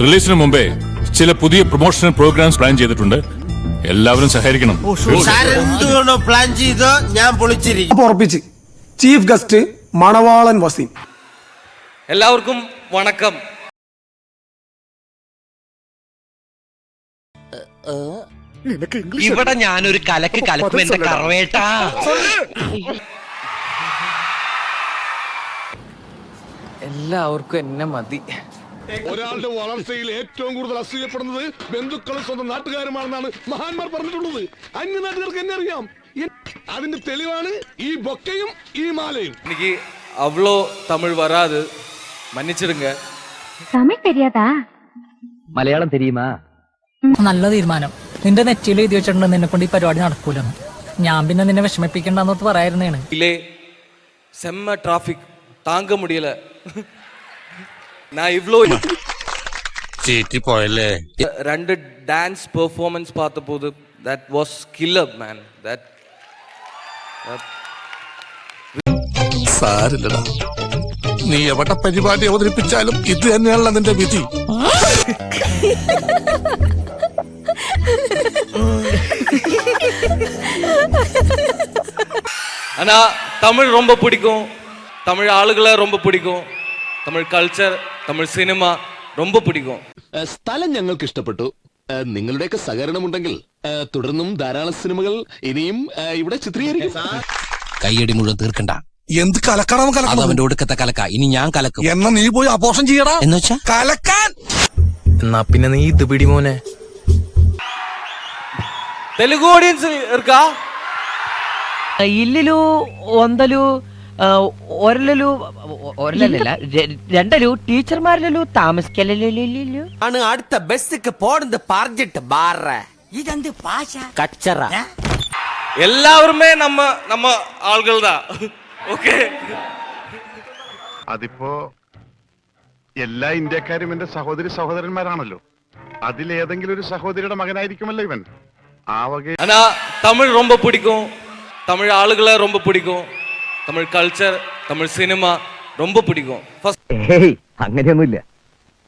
റിലീസിന് മുമ്പേ ചില പുതിയ പ്രൊമോഷണൽ പ്രോഗ്രാംസ് പ്ലാൻ ചെയ്തിട്ടുണ്ട്. എല്ലാവരും സഹകരിക്കണം. എന്തുകൊണ്ടോ പ്ലാൻ ചെയ്തോ? ഞാൻ പൊളിച്ചിരിക്കും. അപ്പൊ ഉറപ്പിച്ച്. ചീഫ് ഗസ്റ്റ് മണവാളൻ വസീം. എല്ലാവർക്കും വണക്കം. ഇവിടെ ഞാനൊരു കലക്ക് കലക്കും എന്റെ കറവേട്ടാ. എല്ലാവർക്കും എന്നെ മതി. ഒരാളുടെ വളർച്ചയിൽ ഏറ്റവും കൂടുതൽ അസൂയപ്പെടുന്നത് ബന്ധുക്കളും സ്വന്തം നാട്ടുകാരുമാണെന്നാണ് മഹാന്മാർ പറഞ്ഞിട്ടുള്ളത് അന്യ നാട്ടുകാർക്ക് എന്നെ അറിയാം അതിന്റെ തെളിവാണ് ഈ ബൊക്കയും ഈ മാലയും എനിക്ക് அவ்வளோ தமிழ் வராது மன்னிச்சிடுங்க தமிழ் தெரியாதா മലയാളം தெரியுமா നല്ല തീരുമാനം നിന്റെ നെറ്റിയിൽ എഴുതി വെച്ചിട്ടുണ്ട് നിന്നെ കൊണ്ട് ഈ പരിപാടി നടക്കൂലെന്ന് ഞാൻ പിന്നെ നിന്നെ വിഷമിപ്പിക്കണ്ടെന്നോത്ത് പറയായിരുന്നേണ് ഇല്ലേ സെമ്മ ട്രാഫിക് താങ്ക മുടിയല நான் இவ்வளோ പോയല്ലേ രണ്ട് ഡാൻസ് പെർഫോമൻസ് பார்த்தபோது that was killer man that സാരില്ലടാ നീ എവിടെ പരിപാടി അവതരിപ്പിച്ചാലും ഇത് തന്നെയാണല്ലോ നിന്റെ വിധി ஆனா தமிழ் ரொம்ப பிடிக்கும் தமிழ் ஆளுகளை ரொம்ப பிடிக்கும் தமிழ் கல்ச்சர் தமிழ் சினிமா ரொம்ப பிடிக்கும் സ്ഥലം ഞങ്ങൾക്ക് ഇഷ്ടപ്പെട്ടു നിങ്ങളുടെയൊക്കെ സഹകരണം ഉണ്ടെങ്കിൽ തുടർന്നും ധാരാളം സിനിമകൾ ഇനിയും ഇവിടെ ചിത്രീകരിക്കും കൈയടി മുഴുവൻ തീർക്കണ്ട എന്ത് കലക്കണം അത് അവന്റെ ഒടുക്കത്തെ കലക്ക ഇനി ഞാൻ കലക്കും എന്നാ നീ പോയി അപോഷം ചെയ്യടാ എന്ന് വെച്ചാ കലക്കാൻ എന്നാ പിന്നെ നീ ഇത് പിടി മോനെ தெலுங்கு ஆடியன்ஸ் இருக்கா ഇല്ലിലു ഒന്തലു ഒരലു ഒരലല്ല രണ്ടലു ടീച്ചർമാരിലു താമസിക്കലു ആണ് അടുത്ത ബസ്സുക്ക് പോണെന്ന് പറഞ്ഞിട്ട് മാറ ഇതെന്ത് പാശ കച്ചറ எல்லாருமே நம்ம நம்ம ஆள்கள் தான் ஓகே അതിപ്പോ എല്ലാ ഇന്ത്യക്കാരും എന്റെ സഹോദരി സഹോദരന്മാരാണല്ലോ അതിലേതെങ്കിലും ഒരു സഹോദരിയുടെ മകനായിരിക്കുമല്ലോ ഇവൻ ആ വക ஆனா தமிழ் ரொம்ப பிடிக்கும் தமிழ் ஆளுகளை ரொம்ப பிடிக்கும் தமிழ் கல்ச்சர் தமிழ் சினிமா ரொம்ப பிடிக்கும் ஃபர்ஸ்ட் ഏയ് അങ്ങനെയൊന്നുമില്ല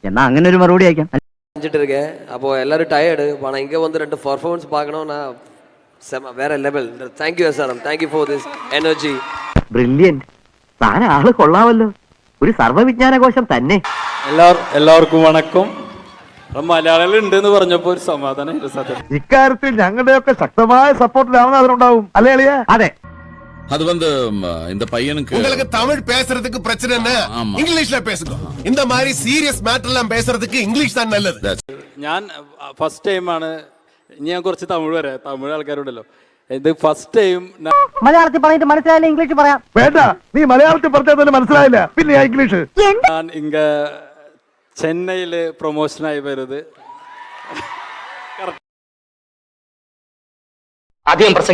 എന്നാ അങ്ങനെ ഒരു മറുപടി അയക്കാം செஞ்சுட்டு இருக்கேன் அப்போ எல்லாரும் டயர்டு ஆனா இங்க வந்து ரெண்டு பர்ஃபார்மன்ஸ் பார்க்கணும்னா செம வேற level thank you SRM thank you for this energy brilliant താൻ ആള് കൊള്ളാമല്ലോ ഒരു സർവ്വവിജ്ഞാനകോശം തന്നെ എല്ലാവർ എല്ലാവർക്കും വണക്കം മലയാളികൾ ഉണ്ട് എന്ന് പറഞ്ഞപ്പോ ഒരു സമാധാനം സത്യം ഇക്കാര്യത്തിൽ ഞങ്ങളുടെയൊക്കെ ശക്തമായ സപ്പോർട്ട് രാമനാഥനുണ്ടാവും അല്ലേ അളിയ അതെ അത് വന്ന് இந்த பையனுக்கு உங்களுக்கு தமிழ் பேசுறதுக்கு பிரச்சனை என்ன இங்கிலீஷ்ல பேசுங்க இந்த மாதிரி சீரியஸ் மேட்டர் எல்லாம் பேசுறதுக்கு இங்கிலீஷ் தான் நல்லது ഞാൻ ഫസ്റ്റ് ടൈമാണ് ഇനി ഞാൻ കുറച്ച് തമിഴ് വരാം തമിഴ് ആൾക്കാരുണ്ടല്ലോ ഇത് ഫസ്റ്റ് ടൈം മലയാളത്തിൽ പറഞ്ഞിട്ട് മനസ്സിലായില്ല ഇംഗ്ലീഷ് പറയാം വേണ്ട നീ മലയാളത്തിൽ പറഞ്ഞത് മനസ്സിലായില്ല പിന്നെ ഞാൻ ഇംഗ്ലീഷ് ഞാൻ ഇങ്ങ ചെന്നൈയില് പ്രൊമോഷനായി വരുന്നത് അധികം